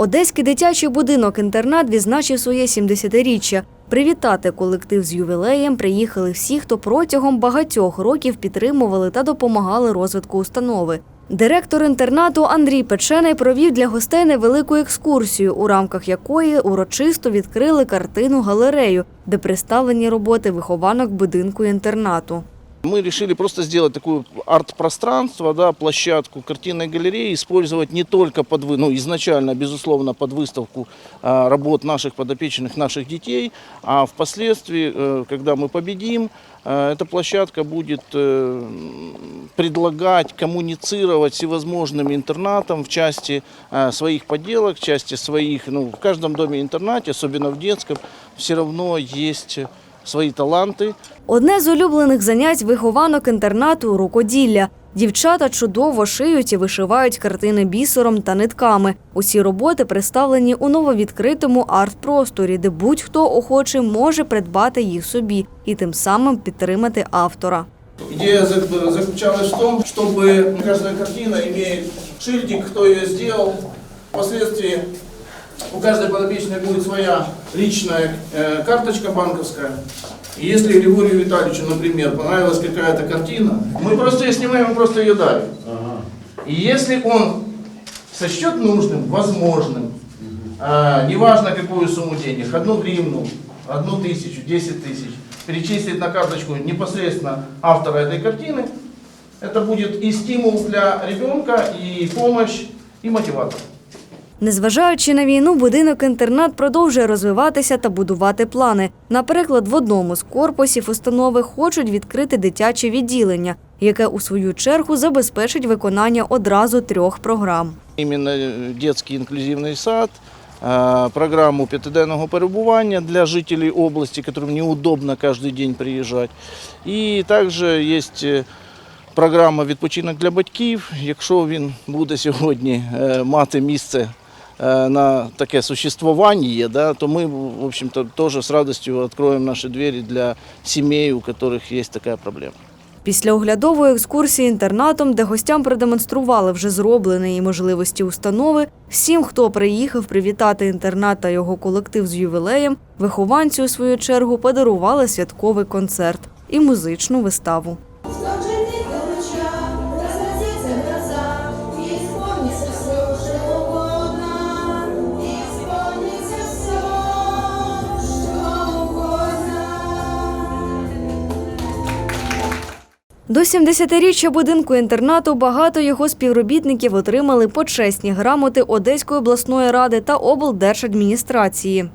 Одеський дитячий будинок-інтернат відзначив своє 70-річчя. Привітати колектив з ювілеєм приїхали всі, хто протягом багатьох років підтримували та допомагали розвитку установи. Директор інтернату Андрій Печений провів для гостей невелику екскурсію, у рамках якої урочисто відкрили картину галерею, де представлені роботи вихованок будинку інтернату. Мы решили просто сделать такое арт-пространство, да, площадку картинной галереи, использовать не только под, вы- ну, изначально, безусловно, под выставку а, работ наших подопечных, наших детей, а впоследствии, э, когда мы победим, э, эта площадка будет э, предлагать коммуницировать с всевозможными интернатам в части э, своих поделок, в части своих, ну, в каждом доме-интернате, особенно в детском, все равно есть свои таланты, Одне з улюблених занять вихованок інтернату рукоділля. Дівчата чудово шиють і вишивають картини бісером та нитками. Усі роботи представлені у нововідкритому арт-просторі, де будь-хто охочий може придбати їх собі і тим самим підтримати автора. Идея за- заключалась в том, чтобы каждая картина имеет шильдик, кто ее сделал. Впоследствии у каждой подопечной будет своя личная э, карточка банковская. И если Григорию Витальевичу, например, понравилась какая-то картина, мы просто ее снимаем и просто ее дарим. И если он сочтет нужным, возможным, а, неважно какую сумму денег, одну гривну, одну тысячу, десять тысяч, перечислить на карточку непосредственно автора этой картины, это будет и стимул для ребенка, и помощь, и мотиватор. Незважаючи на війну, будинок-інтернат продовжує розвиватися та будувати плани. Наприклад, в одному з корпусів установи хочуть відкрити дитяче відділення, яке у свою чергу забезпечить виконання одразу трьох програм. Именно э, детский инклюзивный сад, э, программу п'ятиденного перебування для жителей области, которым неудобно каждый день приїжджати. І також є е, програма відпочинок для батьків, якщо він буде сьогодні е, мати місце е, на таке существування, да, то ми, в общем-то, теж з радістю відкриємо наші двері для сімей, у яких є така проблема. Після оглядової екскурсії інтернатом, де гостям продемонстрували вже зроблені можливості установи, всім, хто приїхав привітати інтернат та його колектив з ювілеєм, вихованці у свою чергу подарували святковий концерт і музичну виставу. До 70-річчя будинку інтернату багато його співробітників отримали почесні грамоти Одеської обласної ради та облдержадміністрації.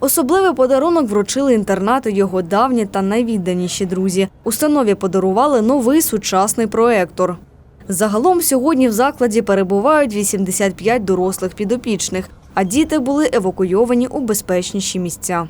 Особливий подарунок вручили інтернату його давні та найвідданіші друзі. Установі подарували новий сучасний проектор. Загалом сьогодні в закладі перебувають 85 дорослих підопічних, а діти були евакуйовані у безпечніші місця.